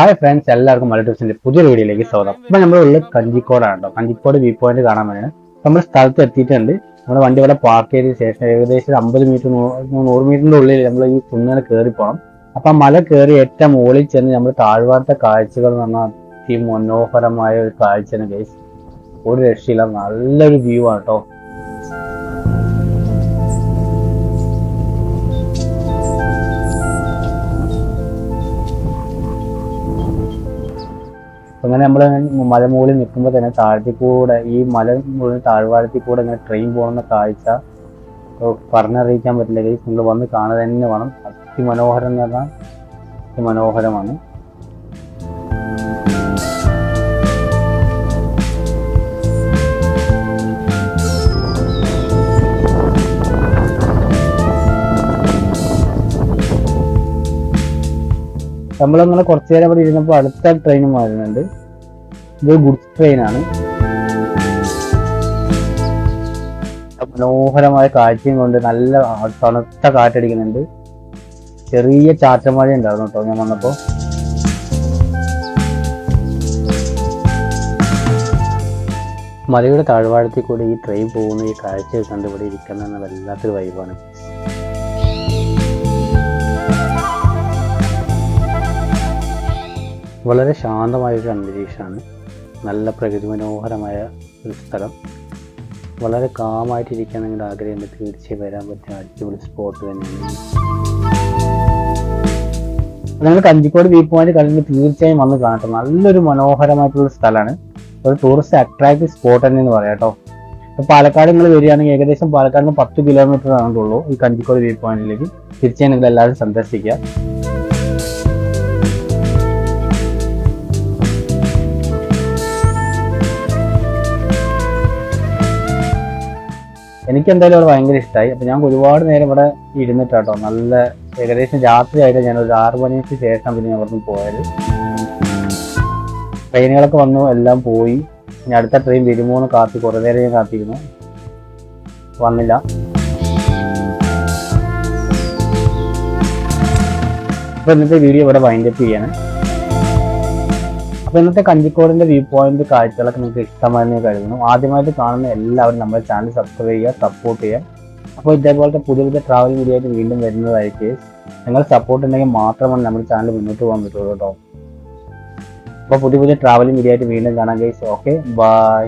Hi friends എല്ലാവർക്കും മലട്ടൂസിന്റെ പുതിയൊരു വീഡിയോയിലേക്ക് സ്വാഗതം. ഇപ്പൊ നമ്മളുള്ള കഞ്ചിക്കോടാണ് കേട്ടോ. കഞ്ചിക്കോട് വ്യൂ പോയിന്റ് കാണാൻ വേണ്ടിയാണ് നമ്മൾ സ്ഥലത്ത് എത്തിയിട്ടുണ്ട്. നമ്മുടെ വണ്ടി ഇവിടെ പാർക്ക് ചെയ്തതിന് ശേഷം ഏകദേശം അമ്പത് മീറ്റർ നൂറ് മീറ്ററിന്റെ ഉള്ളിൽ നമ്മൾ ഈ കുന്നിനെ കയറി പോകണം അപ്പൊ മല കയറി ഏറ്റവും മുകളിൽ ചെന്ന് നമ്മൾ താഴ്വാരത്തെ കാഴ്ചകൾ എന്ന് പറഞ്ഞാൽ അതിമനോഹരമായ ഒരു കാഴ്ചയാണ് ഗൈസ് ഒരു രക്ഷയില്ല നല്ലൊരു വ്യൂ ആണ് കേട്ടോ. അങ്ങനെ നമ്മൾ മലമുകളിൽ നിൽക്കുമ്പോൾ തന്നെ താഴത്തിൽ കൂടെ ഈ മല മുകളിൽ താഴ്വാരത്തിൽ കൂടെ ഇങ്ങനെ ട്രെയിൻ പോകുന്ന കാഴ്ച പറഞ്ഞറിയിക്കാൻ പറ്റില്ല. നിങ്ങൾ വന്ന് കാണുക തന്നെ വേണം. അതിമനോഹരം എന്ന് പറഞ്ഞാൽ അതിമനോഹരമാണ് നമ്മളങ്ങനെ കുറച്ചു നേരം അവിടെ ഇരുന്നപ്പോൾ അടുത്ത ട്രെയിൻ വരുന്നുണ്ട് ഇത് ഗുഡ്സ് ട്രെയിനാണ് മനോഹരമായ കാഴ്ചയും കൊണ്ട് നല്ല തണുത്ത കാറ്റടിക്കുന്നുണ്ട്. ചെറിയ ചാറ്റമഴ ഉണ്ടായിരുന്നു കേട്ടോ ഞാൻ വന്നപ്പോ. മലയുടെ താഴ്വാഴത്തിൽ കൂടി ഈ ട്രെയിൻ പോകുന്ന ഈ കാഴ്ച കണ്ട് ഇവിടെ ഇരിക്കുന്ന വല്ലാത്തൊരു വൈബാണ് വളരെ ശാന്തമായ ഒരു അന്തരീക്ഷമാണ്. നല്ല പ്രകൃതി മനോഹരമായ ഒരു സ്ഥലം. വളരെ കാമായിട്ടിരിക്കാൻ നിങ്ങളുടെ ആഗ്രഹം തീർച്ചയായും വരാൻ പറ്റിയ അടിപൊളി സ്പോട്ട് തന്നെയാണ്. നിങ്ങൾ കഞ്ചിക്കോട് വ്യൂ പോയിന്റ് തീർച്ചയായും വന്ന് കാണട്ടെ നല്ലൊരു മനോഹരമായിട്ടുള്ള സ്ഥലമാണ്. ഒരു ടൂറിസ്റ്റ് അട്രാക്റ്റീവ് സ്പോട്ട് തന്നെ എന്ന് പറയാം കേട്ടോ ഇപ്പൊ പാലക്കാട് നിങ്ങൾ വരികയാണെങ്കിൽ ഏകദേശം പാലക്കാടിന് പത്ത് കിലോമീറ്റർ ആണുള്ളൂ ഈ കഞ്ചിക്കോട് വ്യൂ പോയിന്റിലേക്ക് തീർച്ചയായും നിങ്ങൾ എല്ലാവരും സന്ദർശിക്കുക. എനിക്ക് എന്തായാലും അവിടെ ഭയങ്കര ഇഷ്ടമായി അപ്പൊ ഞാൻ ഒരുപാട് നേരം ഇവിടെ ഇരുന്നിട്ടാട്ടോ. നല്ല ഏകദേശം രാത്രിയായിട്ട് ഞാൻ ഒരു ആറു മണിക്ക് ശേഷം പിന്നെ ഞാൻ ഇവിടുന്ന് പോയത്. ട്രെയിനുകളൊക്കെ വന്നു എല്ലാം പോയി. ഇനി അടുത്ത ട്രെയിൻ വരുമോ എന്ന് കാത്തി കുറേ നേരം ഞാൻ കാത്തിരുന്നു. വന്നില്ല. അപ്പൊ ഇന്നത്തെ വീഡിയോ ഇവിടെ വൈൻഡപ്പ് ചെയ്യാണ്. അപ്പൊ ഇന്നത്തെ കഞ്ചിക്കോടിന്റെ വ്യൂ പോയിന്റ് കാഴ്ചകളൊക്കെ നിങ്ങൾക്ക് ഇഷ്ടമായെന്ന് കരുതുന്നു. ആദ്യമായിട്ട് കാണുന്ന എല്ലാവരും നമ്മുടെ ചാനൽ സബ്സ്ക്രൈബ് ചെയ്യുക സപ്പോർട്ട് ചെയ്യുക. അപ്പോൾ ഇതേപോലത്തെ പുതിയ പുതിയ ട്രാവൽ വീഡിയോ വീണ്ടും വരുന്നതായിരിക്കും നിങ്ങൾ സപ്പോർട്ട് ഉണ്ടെങ്കിൽ മാത്രമാണ് നമ്മുടെ ചാനൽ മുന്നോട്ട് പോകാൻ പറ്റുള്ളൂ കേട്ടോ അപ്പോൾ പുതിയ പുതിയ ട്രാവലിംഗ് വീഡിയോ ആയിട്ട് വീണ്ടും കാണാം ഗൈസ് ഓക്കെ ബൈ